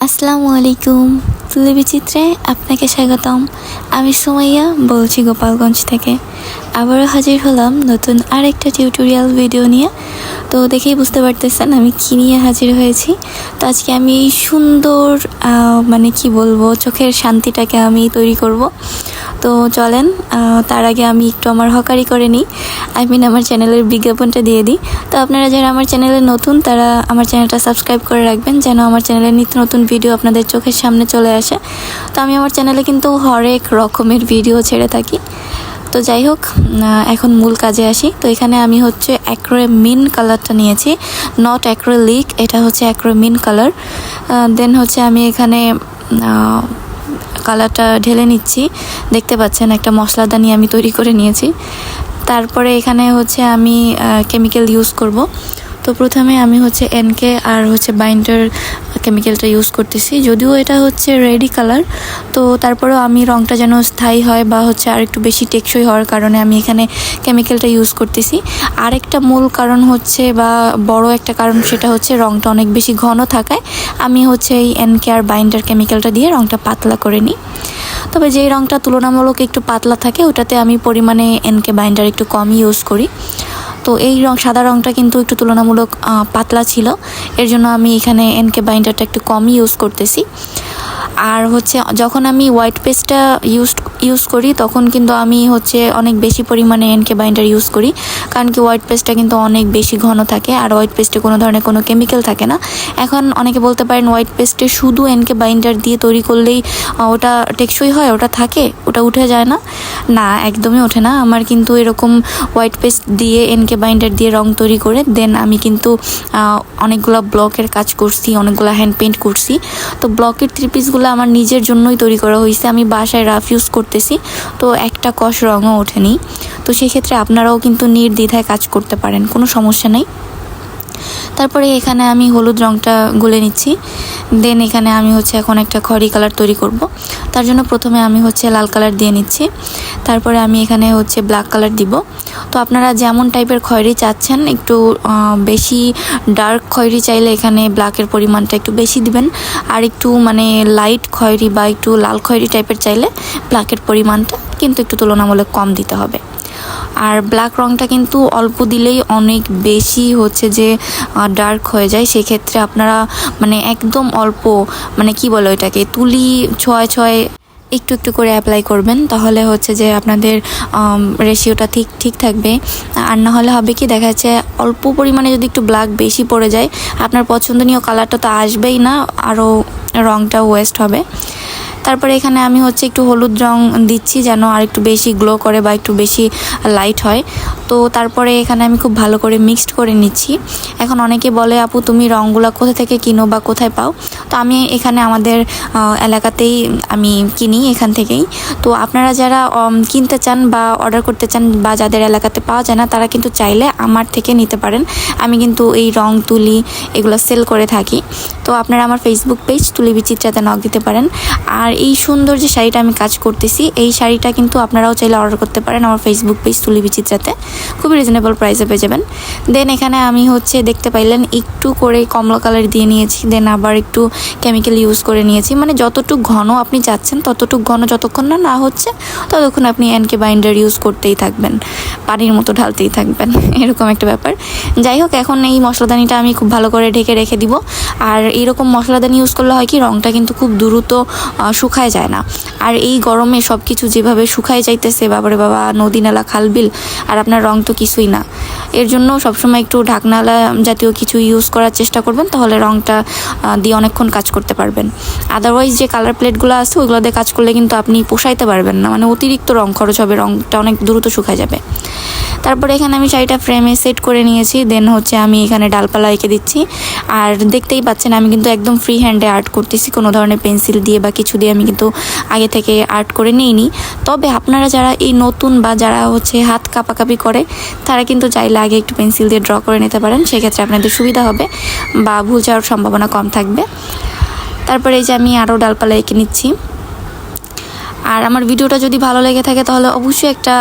আসসালামু আলাইকুম। তুলে বিচিত্রে আপনাকে স্বাগতম। আমি সুমাইয়া বলছি গোপালগঞ্জ থেকে। আবারও হাজির হলাম নতুন আরেকটা টিউটোরিয়াল ভিডিও নিয়ে। তো দেখেই বুঝতে পারতেছেন আমি কী নিয়ে হাজির হয়েছি। তো আজকে আমি সুন্দর মানে কি বলব, চোখের শান্তিটাকে আমি তৈরি করব। তো চলেন তার আগে আমি একটু আমার হকারি করে নিই। আই মিন আমার চ্যানেলের বিজ্ঞাপনটা দিয়ে দিই। তো আপনারা যারা আমার চ্যানেলে নতুন, তারা আমার চ্যানেলটা সাবস্ক্রাইব করে রাখবেন যেন আমার চ্যানেলে নিত্য নতুন ভিডিও আপনাদের চোখের সামনে চলে আসে। তো আমি আমার চ্যানেলে কিন্তু হরেক রকমের ভিডিও ছেড়ে থাকি। তো যাই হোক এখন মূল কাজে আসি। তো এখানে আমি হচ্ছে অ্যাক্রো মিন কালারটা নিয়েছি নট অ্যাক্রো লিক এটা হচ্ছে অ্যাক্রো মিন কালার দেন হচ্ছে আমি এখানে কালারটা ঢেলে নিচ্ছি। দেখতে পাচ্ছেন, একটা মশলাদানি আমি তৈরি করে নিয়েছি। তারপরে এখানে হচ্ছে আমি কেমিক্যাল ইউজ করব। তো প্রথমে আমি হচ্ছে এনকে আর হচ্ছে বাইন্ডার কেমিক্যালটা ইউজ করতেছি। যদিও এটা হচ্ছে রেডি কালার তো তারপরেও আমি রংটা যেন স্থায়ী হয় বা হচ্ছে আর একটু বেশি টেকসই হওয়ার কারণে আমি এখানে কেমিক্যালটা ইউজ করতেছি। আরেকটা মূল কারণ হচ্ছে বা বড় একটা কারণ সেটা হচ্ছে রংটা অনেক বেশি ঘন থাকায় আমি হচ্ছে এই এনকে আর বাইন্ডার কেমিক্যালটা দিয়ে রংটা পাতলা করে নিই। তবে যেই রংটা তুলনামূলক একটু পাতলা থাকে, ওটাতে আমি পরিমাণে এনকে বাইন্ডার একটু কম ইউজ করি। তো এই রং, সাদা রংটা কিন্তু একটু তুলনামূলক পাতলা ছিল। এর জন্য আমি এখানে এনকে বাইন্ডারটা একটু কমই ইউজ করতেছি। আর হচ্ছে যখন আমি হোয়াইট পেস্টটা ইউজ ইউজ করি, তখন কিন্তু আমি হচ্ছে অনেক বেশি পরিমাণে এনকে বাইন্ডার ইউজ করি। কারণ কি হোয়াইট পেস্টটা কিন্তু অনেক বেশি ঘন থাকে, আর হোয়াইট পেস্টে কোনো ধরনের কোনো কেমিক্যাল থাকে না। এখন অনেকে বলতে পারেন হোয়াইট পেস্টে শুধু এনকে বাইন্ডার দিয়ে তৈরি করলেই ওটা টেকসই হয়, ওটা থাকে, ওটা উঠে যায় না। না, একদমই ওঠে না। আমার কিন্তু এরকম হোয়াইট পেস্ট দিয়ে এনকে বাইন্ডার দিয়ে রং তৈরি করে দেন আমি কিন্তু অনেকগুলো ব্লকের কাজ করছি, অনেকগুলো হ্যান্ড পেন্ট করছি। তো ব্লকের পিসগুলো আমার নিজের জন্যই তৈরি করা হয়েছে। আমি বাসায় রাফ ইউজ করতেছি, তো একটা কষ রঙও ওঠেনি। তো সেক্ষেত্রে আপনারাও কিন্তু নির্দ্বিধায় কাজ করতে পারেন, কোনো সমস্যা নেই। তারপরে এখানে আমি হলুদ রঙটা গুলে নিচ্ছি। দেন এখানে আমি হচ্ছে এখন একটা খড়ি কালার তৈরি করব। তার জন্য প্রথমে আমি হচ্ছে লাল কালার দিয়ে নিচ্ছি। তারপরে আমি এখানে হচ্ছে ব্ল্যাক কালার দিব। তো আপনারা যেমন টাইপের খয়েরি চাচ্ছেন, একটু বেশি ডার্ক খয়েরি চাইলে এখানে ব্ল্যাকের পরিমাণটা একটু বেশি দিবেন। আর একটু মানে লাইট খয়েরি বা একটু লাল খয়েরি টাইপের চাইলে ব্ল্যাকের পরিমাণটা কিন্তু একটু তুলনামূলক কম দিতে হবে। আর ব্ল্যাক রংটা কিন্তু অল্প দিলেই অনেক বেশি হচ্ছে যে ডার্ক হয়ে যায়। সেক্ষেত্রে আপনারা মানে একদম অল্প মানে কি বলে ওইটাকে, তুলি ছয় ছয় একটু একটু করে অ্যাপ্লাই করবেন। তাহলে হচ্ছে যে আপনাদের রেশিওটা ঠিক ঠিক থাকবে। আর না হলে হবে কি, দেখা যাচ্ছে অল্প পরিমাণে যদি একটু ব্ল্যাক বেশি পড়ে যায়, আপনার পছন্দনীয় কালারটা তো আসবেই না, আরও রংটা ওয়েস্ট হবে। তারপরে এখানে আমি হচ্ছে একটু হলুদ রং দিচ্ছি যেন আর একটু বেশি গ্লো করে বা একটু বেশি লাইট হয়। তো তারপরে এখানে আমি খুব ভালো করে মিক্সড করে নিচ্ছি। এখন অনেকে বলে, আপু, তুমি রঙগুলো কোথা থেকে কিনো বা কোথায় পাও? তো আমি এখানে আমাদের এলাকাতেই আমি কিনি এখান থেকেই। তো আপনারা যারা কিনতে চান বা অর্ডার করতে চান বা যাদের এলাকাতে পাওয়া যায় না, তারা কিন্তু চাইলে আমার থেকে নিতে পারেন। আমি কিন্তু এই রং তুলি এগুলো সেল করে থাকি। তো আপনারা আমার ফেসবুক পেজ তুলি বিচিত্রাতে নক দিতে পারেন। আর এই সুন্দর যে শাড়িটা আমি কাজ করতেছি, এই শাড়িটা কিন্তু আপনারাও চাইলে অর্ডার করতে পারেন আমার ফেসবুক পেজ তুলি বিচিত্রাতে। খুবই রিজনেবল প্রাইসে পেয়ে যাবেন। দেন এখানে আমি হচ্ছে দেখতে পাইলেন, একটু করে কমলা কালার দিয়ে নিয়েছি দেন আবার একটু কেমিক্যাল ইউজ করে নিয়েছি। মানে যতটুকু ঘন আপনি চাচ্ছেন, ততটুকু ঘন যতক্ষণ না না হচ্ছে, ততক্ষণ আপনি এনকে বাইন্ডার ইউজ করতেই থাকবেন। পানির মতো ঢালতেই থাকবেন। এরকম একটা ব্যাপার। যাই হোক, এখন এই মশলাদানিটা আমি খুব ভালো করে ঢেকে রেখে দিব। আর এইরকম মশলাদানি ইউজ করলে হয় কি রঙটা কিন্তু খুব দ্রুত শুকায় যায় না। আর এই গরমে সব কিছু যেভাবে শুকায় যাইতেছে, বাবারে বাবা নদী নালা খালবিল, আর আপনার রং তো কিছুই না। এর জন্য সবসময় একটু ঢাকনালা জাতীয় কিছু ইউজ করার চেষ্টা করবেন, তাহলে রংটা দিয়ে অনেকক্ষণ কাজ করতে পারবেন। আদারওয়াইজ যে কালার প্লেটগুলো আছে ওইগুলো দিয়ে কাজ করলে কিন্তু আপনি পোষাইতে পারবেন না। মানে অতিরিক্ত রং খরচ হবে, রংটা অনেক দ্রুত শুকায় যাবে। তারপরে এখানে আমি শাড়িটা ফ্রেমে সেট করে নিয়েছি দেন হচ্ছে আমি এখানে ডালপালা এঁকে দিচ্ছি। আর দেখতেই পাচ্ছেন, আমি কিন্তু একদম ফ্রি হ্যান্ডে আর্ট করতেছি, কোনো ধরনের পেন্সিল দিয়ে বা কিছু দিয়ে আমি কিন্তু আগে থেকে আর্ট করে নিইনি। তবে আপনারা যারা এই নতুন বা যারা হচ্ছে হাত কাপাকাপি করে, তারা কিন্তু চাইলে আগে একটু পেন্সিল দিয়ে ড্র করে নিতে পারেন। সেক্ষেত্রে আপনাদের সুবিধা হবে বা ভুল যাওয়ার সম্ভাবনা কম থাকবে। তারপরে এই যে আমি আরও ডালপালা এঁকে নিচ্ছি। আর আমার ভিডিওটা যদি ভালো লেগে থাকে, তাহলে অবশ্যই একটা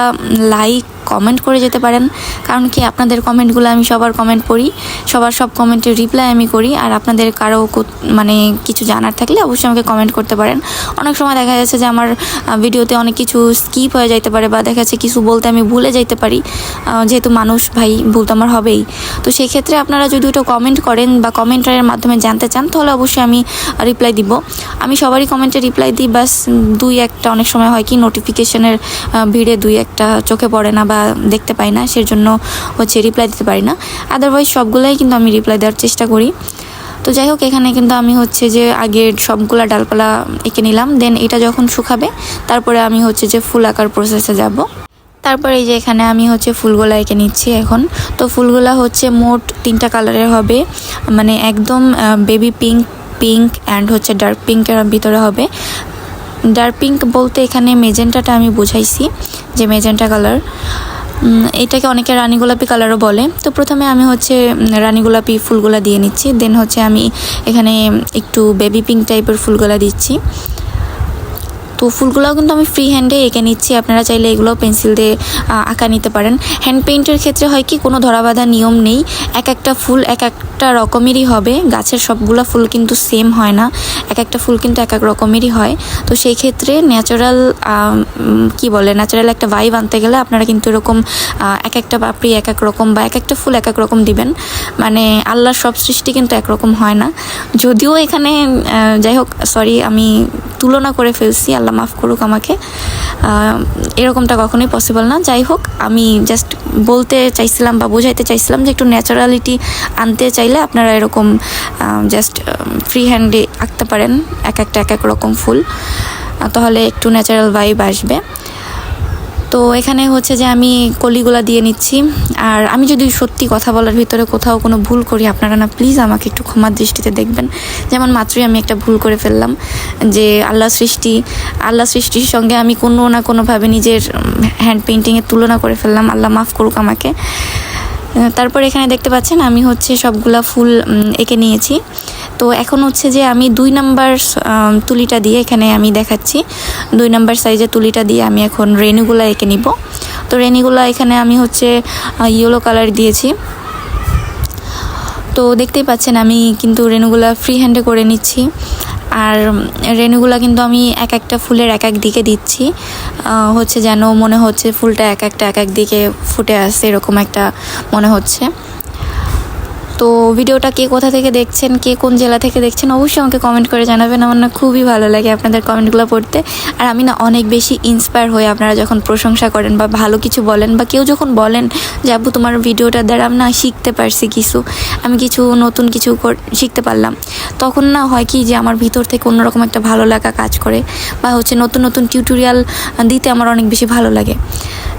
লাইক কমেন্ট করে যেতে পারেন। কারণ কি, আপনাদের কমেন্টগুলো আমি সবার কমেন্ট পড়ি, সবার সব কমেন্টের রিপ্লাই আমি করি, আর আপনাদের কারও মানে কিছু জানার থাকলে অবশ্যই আমাকে কমেন্ট করতে পারেন। অনেক সময় দেখা যাচ্ছে যে আমার ভিডিওতে অনেক কিছু স্কিপ হয়ে যাইতে পারে, বা দেখা যাচ্ছে কিছু বলতে আমি ভুলে যাইতে পারি। যেহেতু মানুষ, ভাই, ভুল তো আমার হবেই। তো সেই ক্ষেত্রে আপনারা যদি ওটা কমেন্ট করেন বা কমেন্টারের মাধ্যমে জানতে চান, তাহলে অবশ্যই আমি রিপ্লাই দিব। আমি সবারই কমেন্টে রিপ্লাই দিই, বাস দুই একটা অনেক সময় হয় কি নোটিফিকেশনের ভিড়ে দুই একটা চোখে পড়ে না বা দেখতে পাই না, সেজন্য হচ্ছে রিপ্লাই দিতে পারি না। আদারওয়াইজ সবগুলোই কিন্তু আমি রিপ্লাই দেওয়ার চেষ্টা করি। তো যাই হোক, এখানে কিন্তু আমি হচ্ছে যে আগের সবগুলা ডালপালা এঁকে নিলাম দেন এটা যখন শুকাবে, তারপরে আমি হচ্ছে যে ফুল আঁকার প্রসেসে যাব। তারপরে এই যে এখানে আমি হচ্ছে ফুলগুলা এঁকে নিচ্ছি এখন। তো ফুলগুলা হচ্ছে মোট তিনটা কালারের হবে। মানে একদম বেবি পিঙ্ক পিঙ্ক অ্যান্ড হচ্ছে ডার্ক পিঙ্কের ভিতরে হবে। ডার্ক পিঙ্ক বলতে এখানে মেজেন্টাটা আমি বুঝাইছি, যে মেজেন্টা কালার। এটাকে অনেকে রানী গোলাপি কালারও বলে। তো প্রথমে আমি হচ্ছে রানি গোলাপি ফুলগুলা দিয়ে নিচ্ছি। দেন হচ্ছে আমি এখানে একটু বেবি পিঙ্ক টাইপের ফুলগুলা দিচ্ছি। তো ফুলগুলোও কিন্তু আমি ফ্রি হ্যান্ডে এঁকে নিচ্ছি। আপনারা চাইলে এগুলো পেন্সিল দিয়ে আঁকা নিতে পারেন। হ্যান্ড পেইন্টের ক্ষেত্রে হয় কি, কোনো ধরাবাঁধা নিয়ম নেই। এক একটা ফুল এক একটা রকমেরই হবে। গাছের সবগুলো ফুল কিন্তু সেম হয় না। এক একটা ফুল কিন্তু এক এক রকমেরই হয়। তো সেই ক্ষেত্রে ন্যাচারাল কি বলে ন্যাচারাল একটা ভাইব আনতে গেলে আপনারা কিন্তু এরকম এক একটা পাপড়ি এক এক রকম বা এক একটা ফুল এক এক রকম দিবেন। মানে আল্লাহর সব সৃষ্টি কিন্তু একরকম হয় না। যদিও এখানে যাই হোক সরি আমি তুলনা করে ফেলছি, আল্লাহ মাফ করুক আমাকে। এরকমটা কখনোই পসিবল না। যাই হোক, আমি জাস্ট বলতে চাইছিলাম বা বোঝাইতে চাইছিলাম যে একটু ন্যাচারালিটি আনতে চাইলে আপনারা এরকম জাস্ট ফ্রি হ্যান্ডে আঁকতে পারেন। এক একটা এক এক রকম ফুল। তাহলে একটু ন্যাচারাল ভাইব আসবে। তো এখানে হচ্ছে যে আমি কলিগুলা দিয়ে নিচ্ছি। আর আমি যদি সত্যি কথা বলার ভিতরে কোথাও কোনো ভুল করি, আপনারা না প্লিজ আমাকে একটু ক্ষমার দৃষ্টিতে দেখবেন। যেমন মাত্রই আমি একটা ভুল করে ফেললাম, যে আল্লাহ সৃষ্টি, আল্লাহ সৃষ্টির সঙ্গে আমি কোনো না কোনোভাবে নিজের হ্যান্ড পেন্টিংয়ের তুলনা করে ফেললাম। আল্লাহ মাফ করুক আমাকে। তারপর এখানে দেখতে পাচ্ছেন আমি হচ্ছে সবগুলা ফুল এঁকে নিয়েছি। তো এখন হচ্ছে যে আমি দুই নাম্বার তুলিটা দিয়ে এখানে আমি দেখাচ্ছি। দুই নাম্বার সাইজের তুলিটা দিয়ে আমি এখন রেনুগুলা এঁকে নিব। তো রেনিগুলা এখানে আমি হচ্ছে ইয়েলো কালার দিয়েছি। তো দেখতেই পাচ্ছেন আমি কিন্তু রেনুগুলা ফ্রি হ্যান্ডে করে নিচ্ছি। আর রেণুগুলো কিন্তু আমি এক একটা ফুলের এক এক দিকে দিচ্ছি। হচ্ছে যেন মনে হচ্ছে ফুলটা এক একটা এক এক দিকে ফুটে আসছে এরকম একটা মনে হচ্ছে। তো ভিডিওটা কে কোথা থেকে দেখছেন, কে কোন জেলা থেকে দেখছেন, অবশ্যই আমাকে কমেন্ট করে জানাবেন। আমার না খুবই ভালো লাগে আপনাদের কমেন্টগুলো পড়তে। আর আমি না অনেক বেশি ইন্সপায়ার হই আপনারা যখন প্রশংসা করেন বা ভালো কিছু বলেন বা কেউ যখন বলেন যে, আব্বু, তোমার ভিডিওটা দ্বারা আমি না শিখতে পারছি কিছু। আমি কিছু নতুন কিছু শিখতে পারলাম। তখন না হয় কি যে, আমার ভিতর থেকে অন্যরকম একটা ভালো লাগা কাজ করে বা হচ্ছে নতুন নতুন টিউটোরিয়াল দিতে আমার অনেক বেশি ভালো লাগে।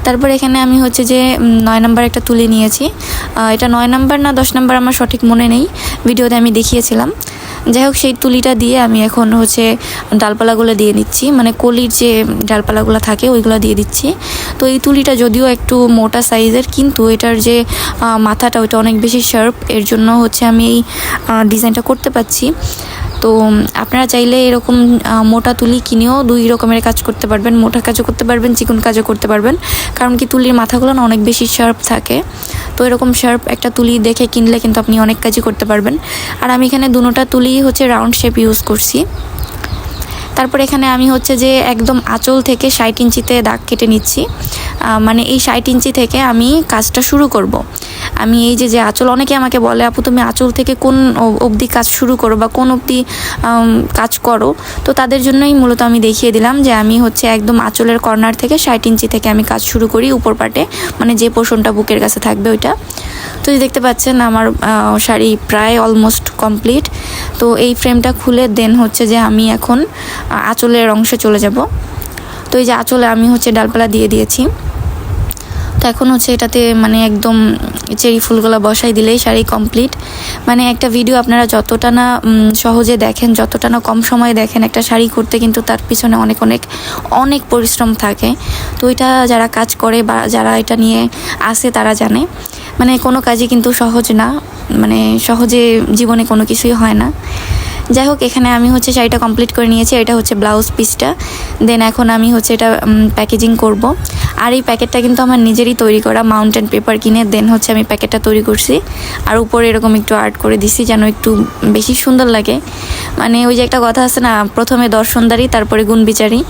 তারপর এখানে আমি হচ্ছে যে নয় নাম্বার একটা তুলে নিয়েছি। এটা নয় নাম্বার না দশ নাম্বার আমার সঠিক মনে নেই, ভিডিওতে আমি দেখিয়েছিলাম। যাই হোক, সেই তুলিটা দিয়ে আমি এখন হচ্ছে ডালপালাগুলো দিয়ে নিচ্ছি। মানে কলির যে ডালপালাগুলো থাকে, ওইগুলো দিয়ে দিচ্ছি। তো এই তুলিটা যদিও একটু মোটা সাইজের, কিন্তু এটার যে মাথাটা ওইটা অনেক বেশি শার্প। এর জন্য হচ্ছে আমি এই ডিজাইনটা করতে পারছি। তো আপনারা চাইলে এরকম মোটা তুলি কিনেও দুই রকমের কাজ করতে পারবেন। মোটা কাজও করতে পারবেন, চিকন কাজও করতে পারবেন। কারণ কি তুলির মাথাগুলো না অনেক বেশি শার্প থাকে। তো এরকম শার্প একটা তুলি দেখে কিনলে কিন্তু আপনি অনেক কাজই করতে পারবেন। আর আমি এখানে দুটোটা তুলি হচ্ছে রাউন্ড শেপ ইউজ করছি। তারপর এখানে আমি হচ্ছে যে একদম আঁচল থেকে ষাট ইঞ্চিতে দাগ কেটে নিচ্ছি। মানে এই ষাট ইঞ্চি থেকে আমি কাজটা শুরু করব। আমি এই যে যে আঁচল, অনেকে আমাকে বলে, আপু, তুমি আঁচল থেকে কোন অবধি কাজ শুরু করো বা কোন অবধি কাজ করো? তো তাদের জন্যই মূলত আমি দেখিয়ে দিলাম যে, আমি হচ্ছে একদম আঁচলের কর্নার থেকে ষাট ইঞ্চি থেকে আমি কাজ শুরু করি উপর পাটে মানে যে পোর্শনটা বুকের কাছে থাকবে ওইটা। তো দেখতে পাচ্ছেন, আমার শাড়ি প্রায় অলমোস্ট কমপ্লিট তো এই ফ্রেমটা খুলে দেন হচ্ছে যে, আমি এখন আঁচলের অংশে চলে যাব। তো এই যে আঁচলে আমি হচ্ছে ডালপালা দিয়ে দিয়েছি। তো এখন হচ্ছে এটাতে মানে একদম চেরি ফুলগুলো বসাই দিলেই শাড়ি কমপ্লিট। মানে একটা ভিডিও আপনারা যতটা না সহজে দেখেন, যতটা না কম সময়ে দেখেন একটা শাড়ি করতে কিন্তু তার পিছনে অনেক অনেক অনেক পরিশ্রম থাকে। তো এটা যারা কাজ করে বা যারা এটা নিয়ে আসে তারা জানে। মানে কোনো কাজই কিন্তু সহজ না। মানে সহজে জীবনে কোনো কিছুই হয় না। যাই হোক, এখানে আমি হচ্ছে শাড়িটা কমপ্লিট করে নিয়েছি, এটা হচ্ছে ব্লাউজ পিসটা দেন এখন আমি হচ্ছে এটা প্যাকেজিং করব। আর এই প্যাকেটটা কিন্তু আমার নিজেরই তৈরি করা মাউন্টেন পেপার কিনে দেন হচ্ছে আমি প্যাকেটটা তৈরি করছি। আর উপরে এরকম একটু আর্ট করে দিছি যেন একটু বেশি সুন্দর লাগে। মানে ওই যে একটা কথা আছে না, প্রথমে দর্শনদারি, তারপরে গুণ বিচারি।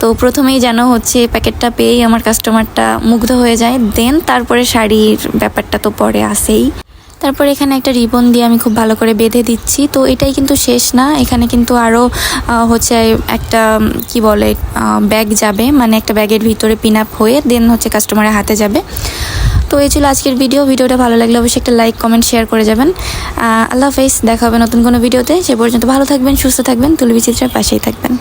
তো প্রথমেই যেন হচ্ছে প্যাকেটটা পেয়েই আমার কাস্টমারটা মুগ্ধ হয়ে যায় দেন তারপরে শাড়ির ব্যাপারটা তো পরে আসেই তারপর এখানে একটা রিবন দিয়ে আমি খুব ভালো করে বেঁধে দিচ্ছি। তো এটাই কিন্তু শেষ না। এখানে কিন্তু আরও হচ্ছে একটা কি বলে ব্যাগ যাবে। মানে একটা ব্যাগের ভিতরে পিন আপ হয়ে দেন হচ্ছে কাস্টমারের হাতে যাবে। তো এই ছিল আজকের ভিডিও। ভিডিওটা ভালো লাগলে অবশ্যই একটা লাইক, কমেন্ট, শেয়ার করে যাবেন। আল্লাহ হাফেজ। দেখা হবে নতুন কোনো ভিডিওতে। সে পর্যন্ত ভালো থাকবেন, সুস্থ থাকবেন। তুলবি চিত্রের পাশেই থাকবেন।